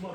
수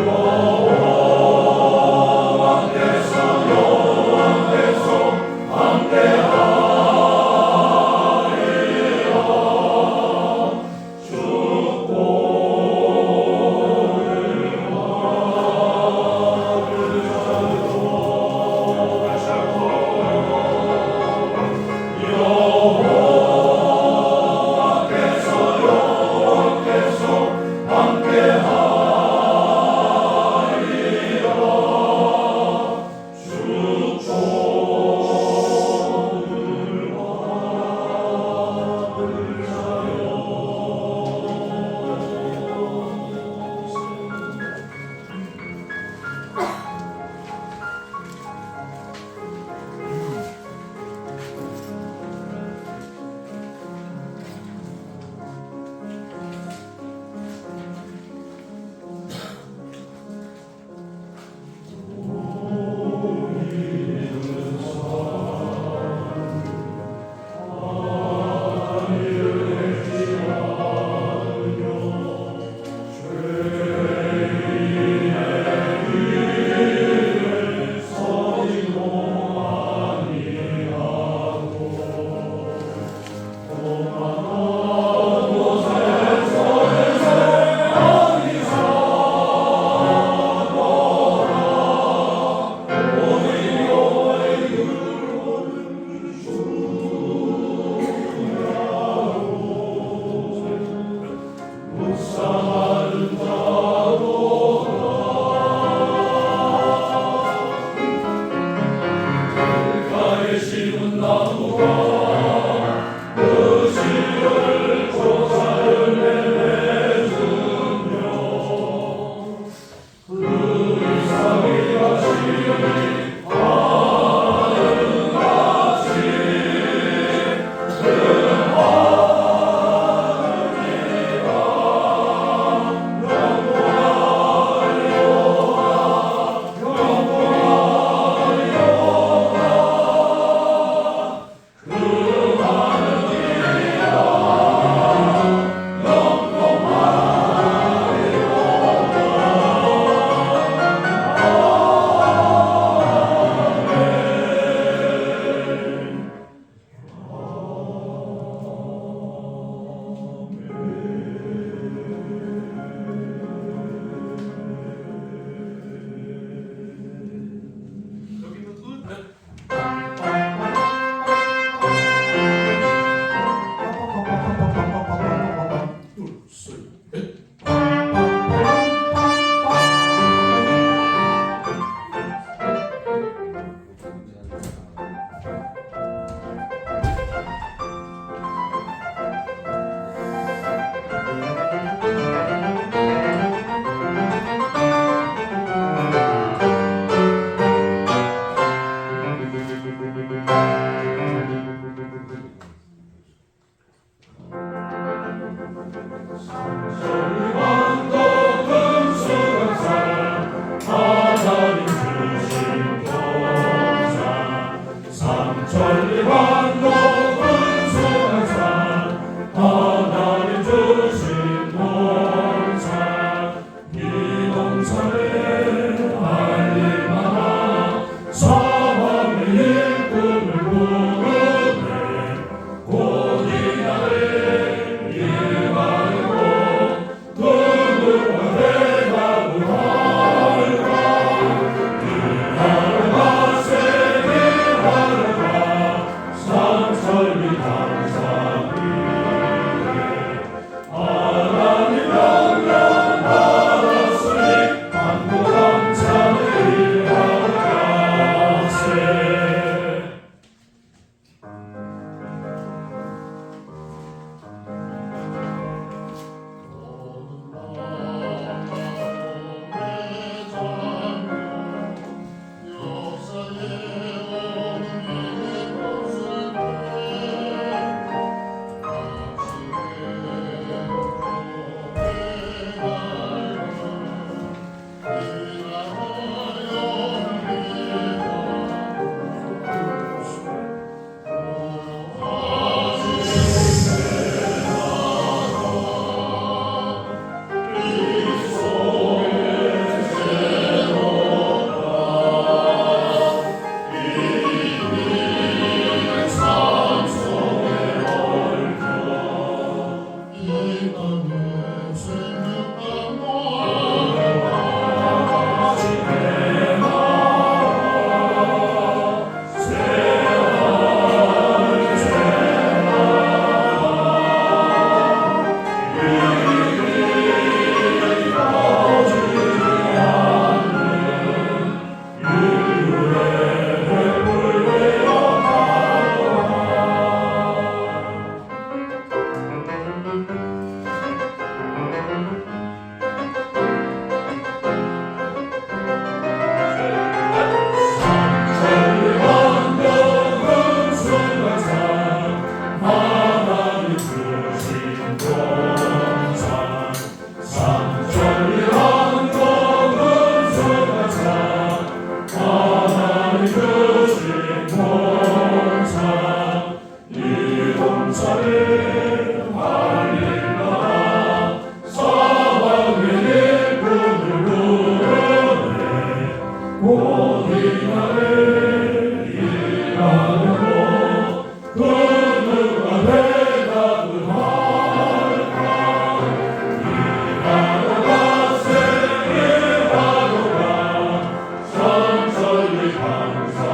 많 은제 여기는 은 만도 금수가 성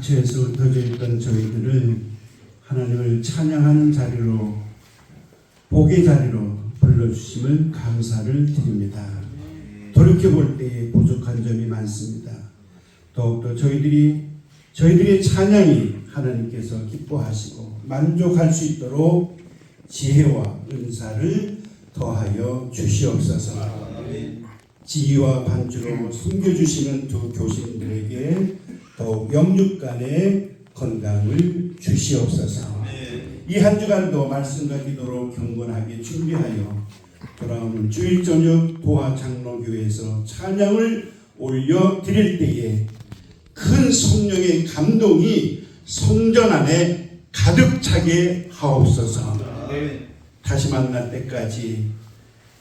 각처에서 흩어져 있던 저희들을 하나님을 찬양하는 자리로 복의 자리로 불러주심을 감사를 드립니다. 돌이켜볼 때에 부족한 점이 많습니다. 더욱더 저희들이 저희들의 찬양이 하나님께서 기뻐하시고 만족할 수 있도록 지혜와 은사를 더하여 주시옵소서. 지휘와 반주로 섬겨주시는 두 교신들에게 더욱 영육간의 건강을 주시옵소서. 이한 주간도 말씀과 기도로 경건하게 준비하여 돌아오는 주일 저녁 도화 장로교회에서 찬양을 올려 드릴 때에 큰 성령의 감동이 성전 안에 가득 차게 하옵소서. 다시 만날 때까지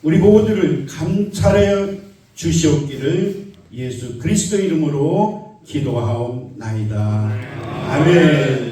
우리 모두를 감찰하여 주시옵기를 예수 그리스도 이름으로 기도하옵나이다. 아멘.